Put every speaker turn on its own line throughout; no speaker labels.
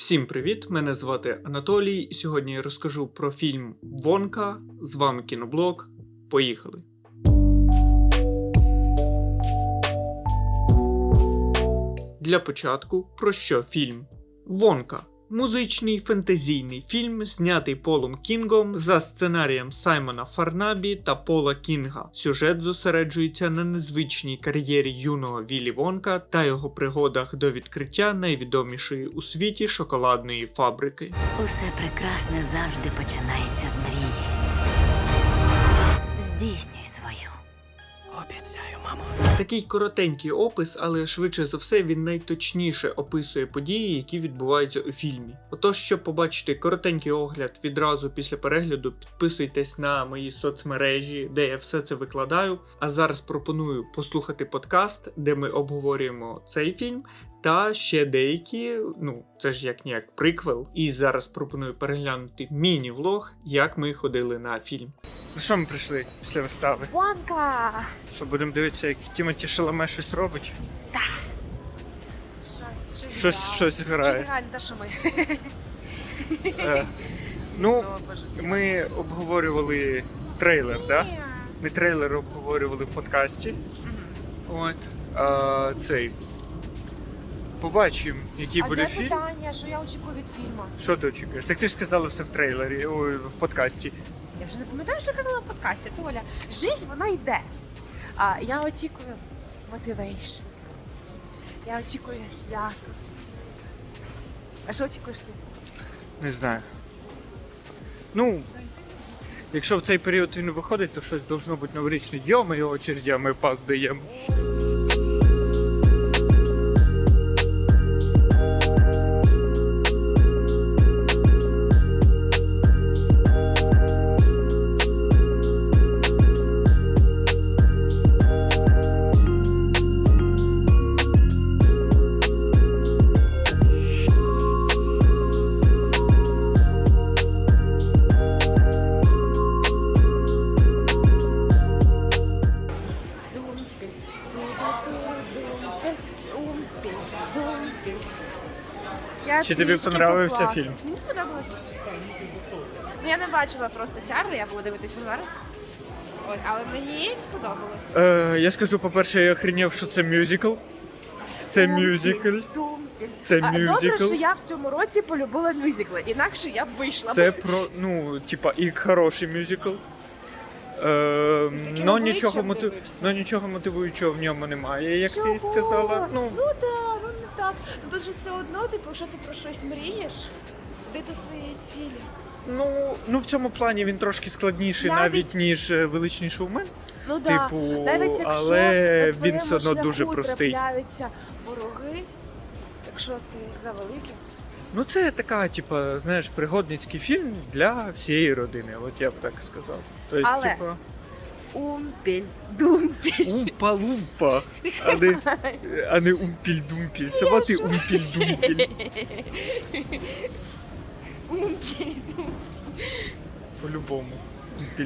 Всім привіт! Мене звати Анатолій, і сьогодні я розкажу про фільм Вонка. З вами кіноблог. Поїхали! Для початку про що фільм? Вонка. Музичний фентезійний фільм, знятий Полом Кінгом за сценарієм Саймона Фарнабі та Пола Кінга. Сюжет зосереджується на незвичній кар'єрі юного Віллі Вонка та його пригодах до відкриття найвідомішої у світі шоколадної фабрики.
Усе прекрасне завжди починається з мрії. Здійснюй свою.
Обіцяю, мамо.
Такий коротенький опис, але швидше за все він найточніше описує події, які відбуваються у фільмі. Отож, щоб побачити коротенький огляд відразу після перегляду, підписуйтесь на мої соцмережі, де я все це викладаю. А зараз пропоную послухати подкаст, де ми обговорюємо цей фільм. Та ще деякі, ну це ж як ніяк приквел. І зараз пропоную переглянути міні-влог, як ми ходили на фільм. Ну що ми прийшли після вистави?
Вонка!
Що будемо дивитися, як Тімоті Шаламе щось робить?
Щось, щось,
Щось,
грає.
щось
Щось
грає.
грає, не те, що ми.
Е, ну, ми обговорювали трейлер?
Ні.
Ми трейлер обговорювали в подкасті. От. А, цей. Побачимо, який
А
буде
де
фільм.
питання, що я очікую від фільму?
Що ти очікуєш? Так ти ж сказала все в трейлері, ой, в подкасті.
Я вже не пам'ятаю, що я казала в подкасті. Толя, жизнь, вона йде. А я очікую мотивейшн. Я очікую свято. А що очікуєш ти?
Не знаю. Ну, якщо в цей період він виходить, то щось должно бути новорічне. Йома його очередя, ми пас Чи тобі
трішки
понравився
поплакала.
фільм?
Мені сподобалось. Ну, я не бачила просто Чарлі, я буду дивитися зараз. От, але мені сподобалось.
Е, я скажу, по-перше, я охренів, що це мюзикл. Це мюзикл. Це
А, Добре,
мюзикл.
що я в цьому році полюбила мюзикли, інакше я б вийшла.
Це про, ну, типа, і хороший мюзикл. Е,
обличчям
нічого мотив... но нічого мотивуючого в ньому немає, як ти сказала. Ну,
ну да, ну не так. Ну тут же все одно, типу, якщо ти про щось мрієш, ти до своєї цілі.
ну, ну, в цьому плані він трошки складніший,
Навіть-
навіть, ніж е, величний шоумен.
Ну да.
Типу,
Навіть якщо
але
на
він все одно дуже простий.
трапляються вороги, якщо ти завеликий.
Ну, це така, типа, знаєш, пригодницький фільм для всієї родини. От я б так сказав. Тобто,
Але-
типа,
Умпіль, думпіль.
умпа-лумпа, а не, а не умпіль-думпіль. Сама ти умпіль-думпіль.
Умпіль.
По-любому.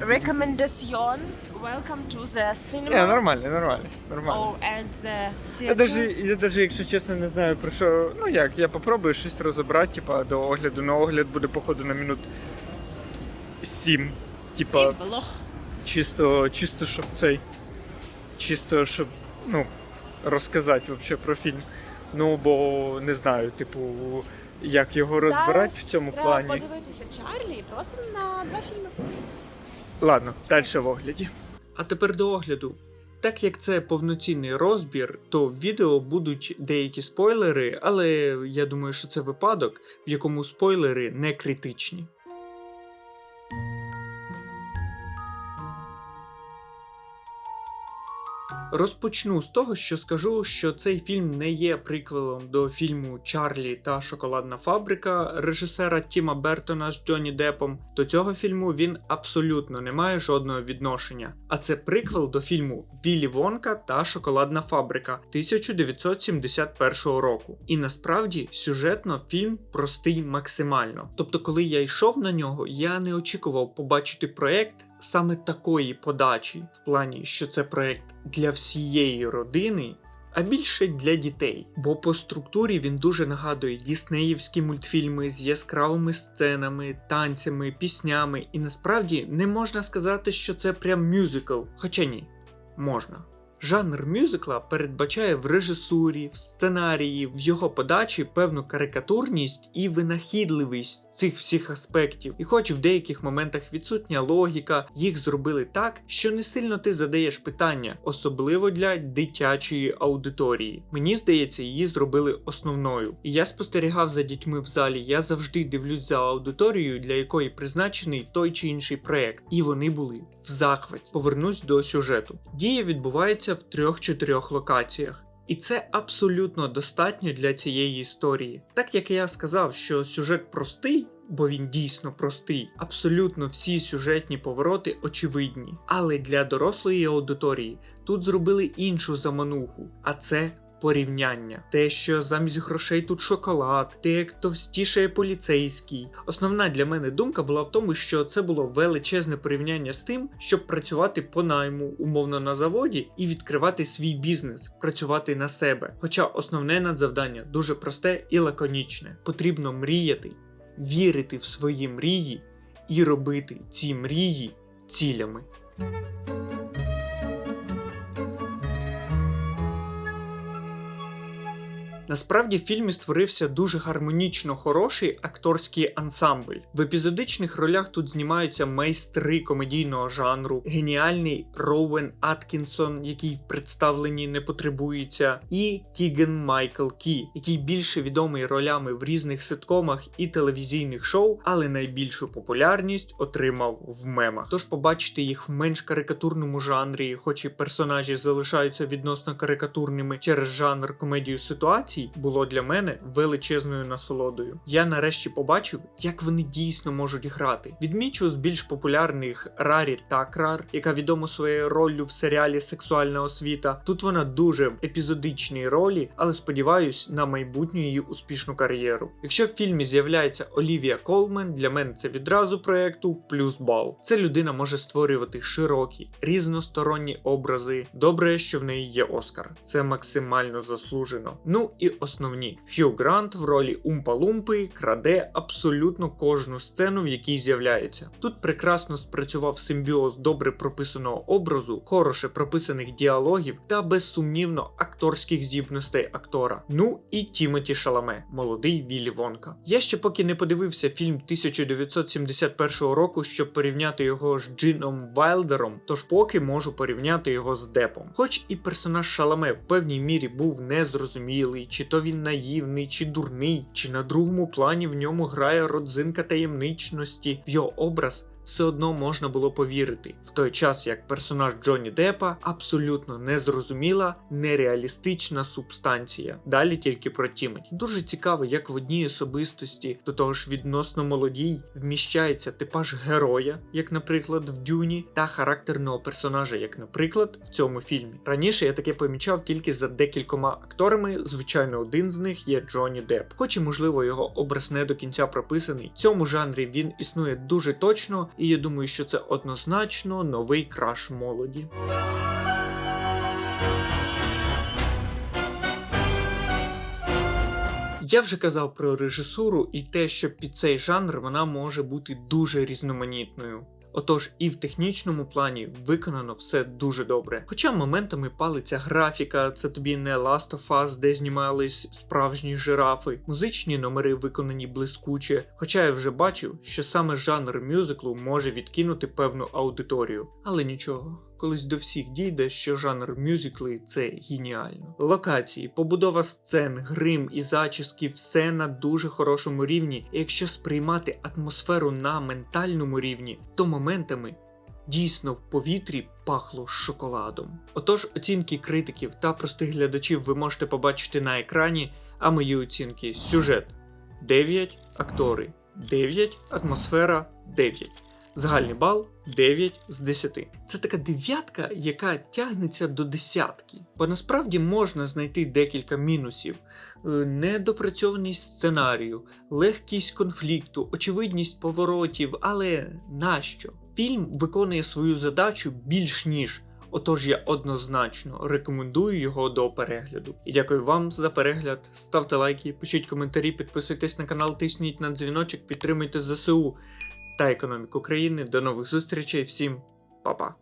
Recommendation. Welcome to the cinema.
Не, нормально, нормально, нормально.
Oh, and the
Я
theater.
даже, я даже, якщо чесно, не знаю про що. Ну як, я попробую щось розібрати, типа до огляду. На огляд буде походу на минут 7. Типа,
І блог.
чисто, чисто, щоб цей. Чисто, щоб, ну, розказати вообще про фільм. Ну, бо не знаю, типу, як його розбирати в цьому
треба
плані.
подивитися Чарлі і просто на два фільми.
Ладно, далі в огляді. А тепер до огляду. Так як це повноцінний розбір, то в відео будуть деякі спойлери, але я думаю, що це випадок, в якому спойлери не критичні. Розпочну з того, що скажу, що цей фільм не є приквелом до фільму Чарлі та Шоколадна фабрика режисера Тіма Бертона з Джонні Деппом. До цього фільму він абсолютно не має жодного відношення. А це приквел до фільму Віллі Вонка та Шоколадна фабрика 1971 року. І насправді сюжетно фільм простий максимально. Тобто, коли я йшов на нього, я не очікував побачити проект саме такої подачі, в плані, що це проект для всієї родини а більше для дітей. Бо по структурі він дуже нагадує діснеївські мультфільми з яскравими сценами, танцями, піснями, і насправді не можна сказати, що це прям мюзикл, хоча ні, можна. Жанр мюзикла передбачає в режисурі, в сценарії, в його подачі певну карикатурність і винахідливість цих всіх аспектів. І хоч в деяких моментах відсутня логіка, їх зробили так, що не сильно ти задаєш питання, особливо для дитячої аудиторії. Мені здається, її зробили основною. І я спостерігав за дітьми в залі. Я завжди дивлюсь за аудиторією, для якої призначений той чи інший проект. І вони були в захваті. Повернусь до сюжету. Дія відбувається в трьох-чотирьох локаціях. І це абсолютно достатньо для цієї історії. Так як я сказав, що сюжет простий, бо він дійсно простий, абсолютно всі сюжетні повороти очевидні. Але для дорослої аудиторії тут зробили іншу замануху, а це. Порівняння, те, що замість грошей тут шоколад, те, як товстішає поліцейський. Основна для мене думка була в тому, що це було величезне порівняння з тим, щоб працювати по найму, умовно на заводі, і відкривати свій бізнес, працювати на себе. Хоча основне надзавдання дуже просте і лаконічне. Потрібно мріяти, вірити в свої мрії і робити ці мрії цілями. Насправді в фільмі створився дуже гармонічно хороший акторський ансамбль. В епізодичних ролях тут знімаються майстри комедійного жанру, геніальний Роуен Аткінсон, який в представленні не потребується, і Кіген Майкл Кі, який більше відомий ролями в різних ситкомах і телевізійних шоу, але найбільшу популярність отримав в мемах. Тож побачити їх в менш карикатурному жанрі, хоч і персонажі залишаються відносно карикатурними через жанр комедію ситуацій, було для мене величезною насолодою. Я нарешті побачив, як вони дійсно можуть грати. Відмічу з більш популярних Рарі Такрар, яка відома своєю роллю в серіалі Сексуальна освіта. Тут вона дуже в епізодичній ролі, але сподіваюсь на майбутню її успішну кар'єру. Якщо в фільмі з'являється Олівія Колмен, для мене це відразу проекту плюс бал. Це людина може створювати широкі, різносторонні образи. Добре, що в неї є Оскар. Це максимально заслужено. Ну і основні. Хью Грант в ролі Умпа-Лумпи краде абсолютно кожну сцену, в якій з'являється. Тут прекрасно спрацював симбіоз добре прописаного образу, хороше прописаних діалогів та безсумнівно акторських здібностей актора. Ну і Тімоті Шаламе, молодий Віллі Вонка. Я ще поки не подивився фільм 1971 року, щоб порівняти його з Джином Вайлдером, тож поки можу порівняти його з Депом. Хоч і персонаж Шаламе в певній мірі був незрозумілий, чи то він наївний, чи дурний, чи на другому плані в ньому грає родзинка таємничності, в його образ. Все одно можна було повірити, в той час як персонаж Джонні Деппа абсолютно незрозуміла, нереалістична субстанція. Далі тільки про Тімоті. Дуже цікаво, як в одній особистості, до того ж відносно молодій, вміщається типаж героя, як, наприклад, в Дюні, та характерного персонажа, як, наприклад, в цьому фільмі. Раніше я таке помічав тільки за декількома акторами. Звичайно, один з них є Джонні Депп. Хоч і можливо його образ не до кінця прописаний. В цьому жанрі він існує дуже точно, і я думаю, що це однозначно новий краш молоді. Я вже казав про режисуру і те, що під цей жанр вона може бути дуже різноманітною. Отож, і в технічному плані виконано все дуже добре. Хоча моментами палиться графіка, це тобі не Last of Us, де знімались справжні жирафи, музичні номери виконані блискуче. Хоча я вже бачив, що саме жанр мюзиклу може відкинути певну аудиторію, але нічого. Колись до всіх дійде, що жанр мюзикли це геніально. Локації, побудова сцен, грим і зачіски все на дуже хорошому рівні. І якщо сприймати атмосферу на ментальному рівні, то моментами дійсно в повітрі пахло шоколадом. Отож, оцінки критиків та простих глядачів ви можете побачити на екрані, а мої оцінки сюжет 9, актори 9, атмосфера 9. Загальний бал 9 з 10. Це така дев'ятка, яка тягнеться до десятки. Бо насправді можна знайти декілька мінусів: Е, недопрацьованість сценарію, легкість конфлікту, очевидність поворотів, але нащо? Фільм виконує свою задачу більш ніж Отож я однозначно рекомендую його до перегляду. І дякую вам за перегляд. Ставте лайки, пишіть коментарі, підписуйтесь на канал, тисніть на дзвіночок, підтримуйте ЗСУ та економіку країни. До нових зустрічей, всім па-па!